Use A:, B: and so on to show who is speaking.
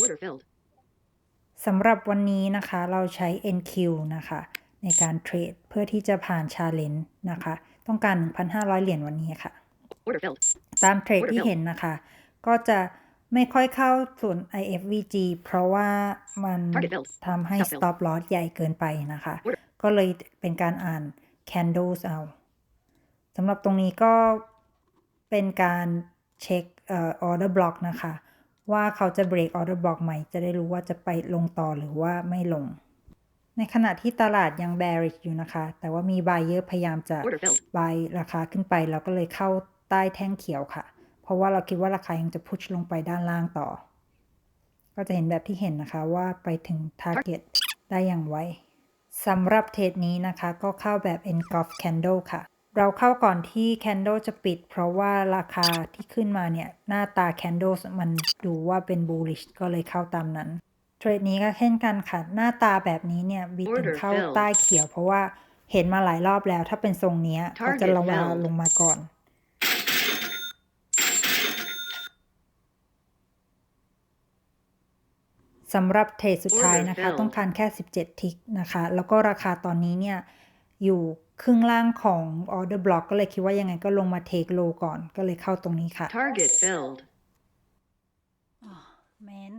A: Order filled.
B: สำหรับวันนี้นะคะเราใช้ NQ นะคะ ในการเทรดเพื่อที่จะผ่านชาเลนจ์นะคะ ต้องการ 1,500 เหรียญวันนี้ค่ะ
A: Order filled.
B: ตามเทรดที่เห็นนะคะ ก็จะไม่ค่อยเข้าส่วน IFVG เพราะว่ามัน
A: Target filled.
B: ทำให้
A: Stop filled.
B: stop loss ใหญ่เกินไปนะคะ
A: Order.
B: ก็เลยเป็นการอ่าน candles เอาสำหรับตรงนี้ก็เป็นการเช็คเอ่อ order block นะคะ ว่าเขาจะ break order block ไหม จะได้รู้ว่าจะไปลงต่อหรือว่าไม่ลง ในขณะที่ตลาดยัง bearish อยู่นะคะ แต่ว่ามี buyer พยายามจะ
A: Order filled.
B: buy ราคาขึ้นไป เราก็เลยเข้าใต้แท่งเขียวค่ะ เพราะว่าเราคิดว่าราคายังจะพุชลงไปด้านล่างต่อ ก็จะเห็นแบบที่เห็นนะคะว่าไปถึง target ได้อย่างไวสำหรับเทรดนี้นะคะ ก็เข้าแบบ engulf candle ค่ะ เราเข้าก่อนที่ candle จะปิด เพราะว่าราคาที่ขึ้นมาเนี่ย หน้าตา candle มันดูว่าเป็น bullish ก็เลยเข้าตามนั้น เทรดนี้ก็เช่นกันค่ะ หน้าตาแบบนี้เนี่ยบีถึง
A: Order
B: เข้า
A: filled.
B: ใต้เขียว เพราะว่าเห็นมาหลายรอบแล้วถ้าเป็นทรงเนี้ยเขาจะ
A: Target
B: ระวา
A: filled.
B: ลงมาก่อน สำหรับเทรดสุดท้ายนะคะ
A: Order filled.
B: ต้องการแค่ 17 ทิกนะคะ แล้วก็ราคาตอนนี้เนี่ยอยู่ ครึ่งล่างของ order block ก็เลยคิดว่ายังไงก็ลงมา take low ก่อนก็เลยเข้าตรงนี้ค่ะ
A: Target filled.
B: แมน